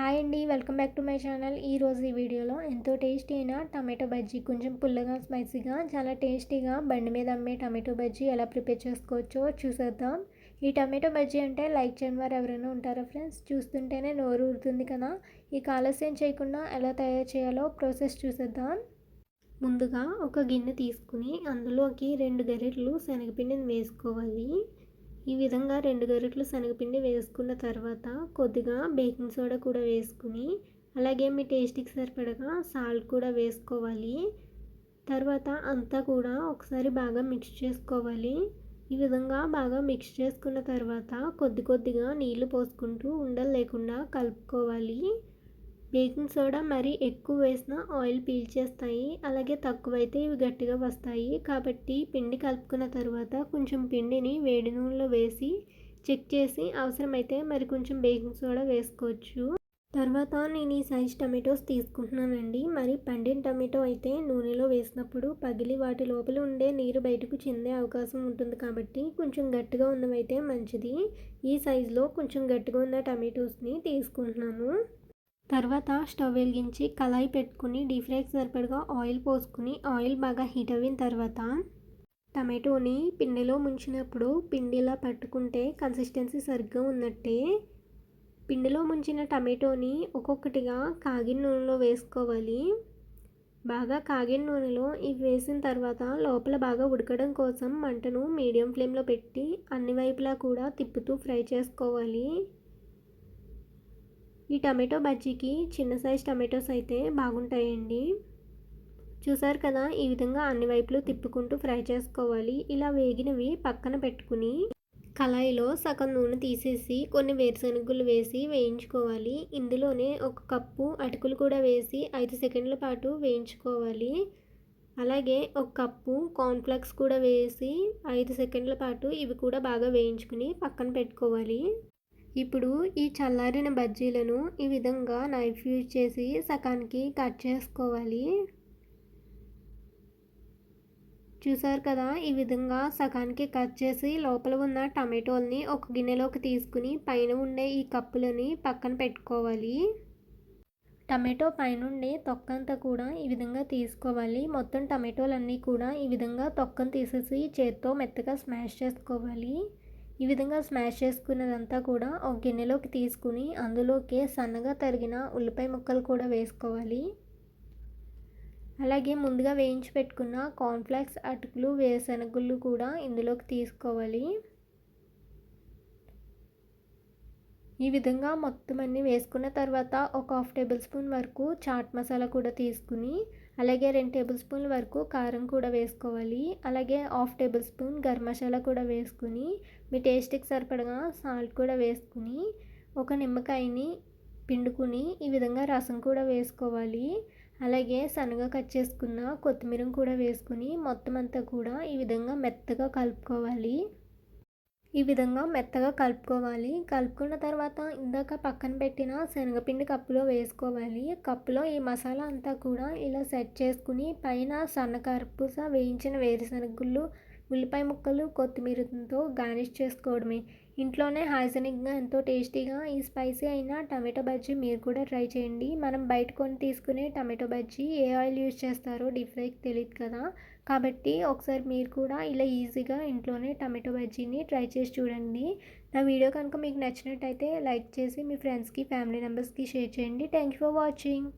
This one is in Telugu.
హాయ్ అండి welcome back to my channel. ఈరోజు ఈ వీడియోలో ఎంతో టేస్టీ అయిన టమాటో బజ్జీ? కొంచెం పుల్లగా స్పైసీగా చాలా టేస్టీగా బండి మీద అమ్మే టమాటో బజ్జీ ఎలా ప్రిపేర్ చేసుకోవచ్చో చూసేద్దాం. ఈ టమాటో బజ్జీ అంటే లైక్ చేయని వారు ఎవరైనా ఉంటారా ఫ్రెండ్స్? చూస్తుంటేనే నోరు ఊరుతుంది కదా. ఈ ఆలస్యం చేయకుండా ఎలా తయారు చేయాలో ప్రాసెస్ చూసేద్దాం. ముందుగా ఒక గిన్నె తీసుకుని అందులోకి రెండు గరిటలు శనగపిండిని వేసుకోవాలి. ఈ విధంగా రెండు గరిటెలు శనగపిండి వేసుకున్న తర్వాత కొద్దిగా బేకింగ్ సోడా కూడా వేసుకుని అలాగే మీ టేస్ట్కి సరిపడగా సాల్ట్ కూడా వేసుకోవాలి. తర్వాత అంతా కూడా ఒకసారి బాగా మిక్స్ చేసుకోవాలి. ఈ విధంగా బాగా మిక్స్ చేసుకున్న తర్వాత కొద్ది కొద్దిగా నీళ్ళు పోసుకుంటూ ఉండలు లేకుండా కలుపుకోవాలి. బేకింగ్ సోడా మరీ ఎక్కువ వేసిన ఆయిల్ పీల్చేస్తాయి. అలాగే తక్కువైతే ఇవి గట్టిగా వస్తాయి. కాబట్టి పిండి కలుపుకున్న తర్వాత కొంచెం పిండిని వేడి నూనెలో వేసి చెక్ చేసి అవసరమైతే మరి కొంచెం బేకింగ్ సోడా వేసుకోవచ్చు. తర్వాత నేను ఈ సైజ్ టమాటోస్ తీసుకుంటున్నానండి. మరి పండిన టమాటో అయితే నూనెలో వేసినప్పుడు పగిలి వాటి లోపల ఉండే నీరు బయటకు చెందే అవకాశం ఉంటుంది కాబట్టి కొంచెం గట్టిగా ఉన్నవైతే మంచిది. ఈ సైజులో కొంచెం గట్టిగా ఉన్న టమాటోస్ని తీసుకుంటున్నాను. తర్వాత స్టవ్ వెలిగించి కళాయి పెట్టుకుని డీప్ ఫ్రైకి సరిపడగా ఆయిల్ పోసుకుని ఆయిల్ బాగా హీట్ అయిన తర్వాత టమాటోని పిండిలో ముంచినప్పుడు పిండిలా పట్టుకుంటే కన్సిస్టెన్సీ సరిగ్గా ఉన్నట్టే. పిండిలో ముంచిన టమాటోని ఒక్కొక్కటిగా కాగిన నూనెలో వేసుకోవాలి. బాగా కాగిన నూనెలో ఇవి వేసిన తర్వాత లోపల బాగా ఉడకడం కోసం మంటను మీడియం ఫ్లేమ్లో పెట్టి అన్ని వైపులా కూడా తిప్పుతూ ఫ్రై చేసుకోవాలి. ఈ టమాటో బజ్జీకి చిన్న సైజ్ టమాటోస్ అయితే బాగుంటాయండి. చూసారు కదా ఈ విధంగా అన్ని వైపులు తిప్పుకుంటూ ఫ్రై చేసుకోవాలి. ఇలా వేగినవి పక్కన పెట్టుకుని కళాయిలో సగం నూనె తీసేసి కొన్ని వేరుశనగులు వేసి వేయించుకోవాలి. ఇందులోనే ఒక కప్పు అటుకులు కూడా వేసి ఐదు సెకండ్ల పాటు వేయించుకోవాలి. అలాగే ఒక కప్పు కార్న్ఫ్లెక్స్ కూడా వేసి ఐదు సెకండ్ల పాటు ఇవి కూడా బాగా వేయించుకుని పక్కన పెట్టుకోవాలి. ఇప్పుడు ఈ చల్లారిన బజ్జీలను ఈ విధంగా నైఫ్ యూజ్ చేసి సకానికి కట్ చేసుకోవాలి. చూసారు కదా? ఈ విధంగా సగానికి కట్ చేసి లోపల ఉన్న టమాటోల్ని ఒక గిన్నెలోకి తీసుకుని పైన ఉండే ఈ కప్పులని పక్కన పెట్టుకోవాలి. టమాటో పైనుండే తొక్కంతా కూడా ఈ విధంగా తీసుకోవాలి. మొత్తం టమాటోలన్నీ కూడా ఈ విధంగా తొక్కను తీసేసి చేత్తో మెత్తగా స్మాష్ చేసుకోవాలి. ఈ విధంగా స్మాష్ చేసుకున్నదంతా కూడా ఒక గిన్నెలోకి తీసుకుని అందులోకి సన్నగా తరిగిన ఉల్లిపాయ ముక్కలు కూడా వేసుకోవాలి. అలాగే ముందుగా వేయించి పెట్టుకున్న కార్న్ఫ్లాక్స్ అటుకులు వేరుశనగుళ్ళు కూడా ఇందులోకి తీసుకోవాలి. ఈ విధంగా మొత్తం అన్నీ వేసుకున్న తర్వాత ఒక హాఫ్ టేబుల్ స్పూన్ వరకు చాట్ మసాలా కూడా తీసుకుని అలాగే రెండు టేబుల్ స్పూన్ల వరకు కారం కూడా వేసుకోవాలి. అలాగే half tablespoon garam masala కూడా వేసుకుని మీ టేస్ట్కి సరిపడగా సాల్ట్ కూడా వేసుకుని ఒక నిమ్మకాయని పిండుకుని ఈ విధంగా రసం కూడా వేసుకోవాలి. అలాగే సన్నగా కట్ చేసుకున్న కొత్తిమీర కూడా వేసుకుని మొత్తం అంతా కూడా ఈ విధంగా మెత్తగా కలుపుకోవాలి. ఈ విధంగా మెత్తగా కలుపుకోవాలి. కలుపుకున్న తర్వాత ఇందాక పక్కన పెట్టిన శనగపిండి కప్పులో వేసుకోవాలి. కప్పులో ఈ మసాలా అంతా కూడా ఇలా సెట్ చేసుకుని పైన సన్నకారపూస వేయించిన వేరుశనగుళ్ళు ఉల్లిపాయ ముక్కలు కొత్తిమీరతో గార్నిష్ చేసుకోవడమే. ఇంట్లోనే హైజెనిక్గా ఎంతో టేస్టీగా ఈ స్పైసీ అయిన టమాటో బజ్జీ మీరు కూడా ట్రై చేయండి. మనం బయట కొని తీసుకునే టమాటో బజ్జీ ఏ ఆయిల్ యూజ్ చేస్తారో డీప్ ఫ్రైకి తెలియదు కదా. కాబట్టి ఒకసారి మీరు కూడా ఇలా ఈజీగా ఇంట్లోనే టమాటో బజ్జీని ట్రై చేసి చూడండి. నా వీడియో కనుక మీకు నచ్చినట్టయితే లైక్ చేసి మీ ఫ్రెండ్స్కి ఫ్యామిలీ మెంబర్స్కి షేర్ చేయండి. Thank you for watching.